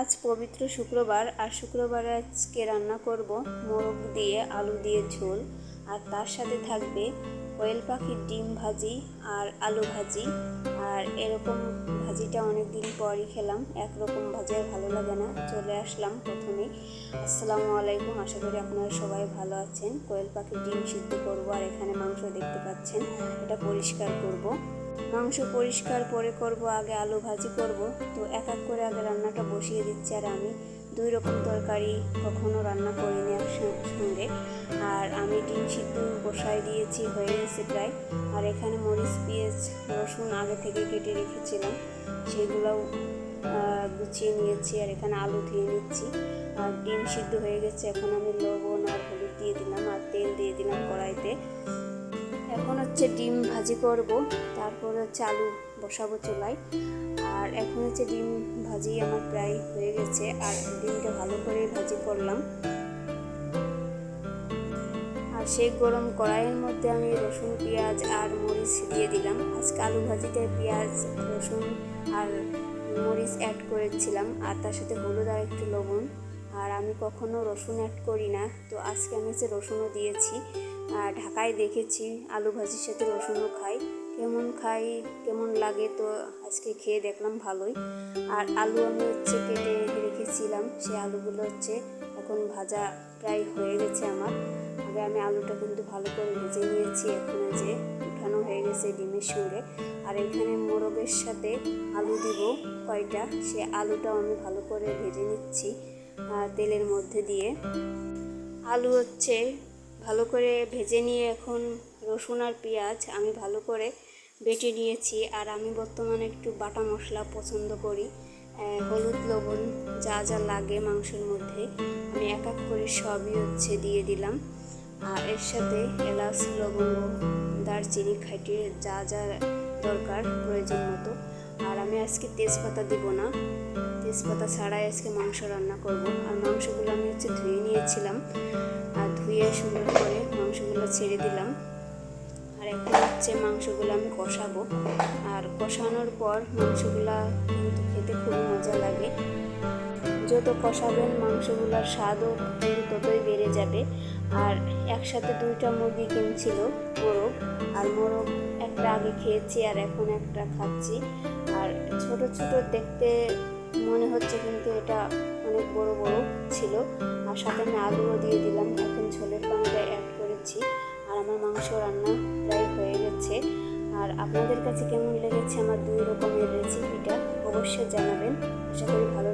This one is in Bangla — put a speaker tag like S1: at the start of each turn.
S1: আজ পবিত্র শুক্রবার, আর শুক্রবারে আজকে রান্না করব মোরগ দিয়ে আলু দিয়ে ঝোল, আর তার সাথে থাকবে কোয়েল পাখির ডিম ভাজি আর আলু ভাজি। আর এরকম ভাজিটা অনেক দিন পরই খেলাম, একরকম ভাজি আর ভালো লাগে না। চলে আসলাম প্রথমে। আসসালামু আলাইকুম, আশা করি আপনারা সবাই ভালো আছেন। কোয়েল পাখির ডিম সিদ্ধ করব, আর এখানে মাংস দেখতে পাচ্ছেন, এটা পরিষ্কার করব। মাংস পরিষ্কার পরে করব, আগে আলু ভাজি করব। তো এক এক করে আগে রান্নাটা বসিয়ে দিচ্ছি আর আমি দুই রকম তরকারি কখনো রান্না করিনি একসঙ্গে আর আমি ডিম সিদ্ধ বসাই দিয়েছি, হয়ে গেছে প্রায়। আর এখানে মরিচ, পেঁয়াজ, রসুন আগে থেকে কেটে রেখেছিলাম। সেগুলোও গুছিয়ে নিয়েছি আর এখানে আলু ধুয়ে নিচ্ছি। আর ডিম সিদ্ধ হয়ে গেছে, এখন আমি লবণ আর হলুদ দিয়ে দিলাম আর তেল দিয়ে দিলাম। হচ্ছে ডিম ভাজি করব, তারপর হচ্ছে আলু বসাবো চুলায়। আর এখন হচ্ছে ডিম ভাজি আমার প্রায় হয়ে গেছে, আর ডিমটা ভালো করে ভাজি করলাম। আর সেই গরম কড়াইয়ের মধ্যে আমি রসুন, পেঁয়াজ আর মরিচ দিয়ে দিলাম। আজকে আলু ভাজিতে পেঁয়াজ, রসুন আর মরিচ অ্যাড করেছিলাম, আর তার সাথে হলুদ আর একটু লবণ। আর আমি কখনো রসুন অ্যাড করি না, তো আজকে আমি হচ্ছে রসুনও দিয়েছি। ঢাকায় দেখেছি আলু ভাজির সাথে রসুনও খাই। কেমন খাই, কেমন লাগে তো আজকে খেয়ে দেখলাম ভালোই। আর আলু আমি হচ্ছে কেটে রেখেছিলাম, সেই আলুগুলো হচ্ছে এখন ভাজা প্রায় হয়ে গেছে আমার। আগে আমি আলুটা কিন্তু ভালো করে ভেজে নিয়েছি এখন যে উঠানো হয়ে গেছে ডিমের সঙ্গে। আর এখানে মোরগের সাথে আলু দিব কয়টা, সে আলুটাও আমি ভালো করে ভেজে নিচ্ছি তেলের মধ্যে দিয়ে। আলু হচ্ছে ভালো করে ভেজে নিয়ে এখন রসুন আর পেঁয়াজ আমি ভালো করে বেটে নিয়েছি। আর আমি বর্তমানে একটু বাটা মশলা পছন্দ করি। হলুদ, লবণ, যা যা লাগে মাংসের মধ্যে। আমি এক এক করে সবই হচ্ছে দিয়ে দিলাম। আর এর সাথে এলাচ লবঙ্গ দারচিনি খাইটিয়ে যা যা দরকার প্রয়োজন মতো। আর আমি আজকে তেজপাতা দিব না। তেজপাতা ছাড়াই আজকে মাংস রান্না করব। আর মাংসগুলো আমি হচ্ছে ধুয়ে নিয়েছিলাম। ধুয়ে সুন্দর করে মাংসগুলো ছেড়ে দিলাম। আর এখন হচ্ছে মাংসগুলো আমি কষাবো। আর কষানোর পর মাংসগুলা কিন্তু খেতে খুব মজা লাগে। যত কষাবেন মাংসগুলোর স্বাদও কিন্তু ততই বেড়ে যাবে। আর একসাথে দুইটা মুরগি কিনছিল মোরগ। আর মোরগ একটা আগে খেয়েছি আর এখন একটা খাচ্ছি। আর ছোট ছোট দেখতে মনে হচ্ছে কিন্তু এটা অনেক বড় বড় ছিল। আর সাথে আমি আলুও দিয়ে দিলাম। এখন ঝোলের পানিটা অ্যাড করেছি। আর আমার মাংস রান্না প্রায় হয়ে গেছে। আর আপনাদের কাছে কেমন লেগেছে আমার দুই রকমের রেসিপিটা অবশ্যই জানাবেন। আশা করি ভালো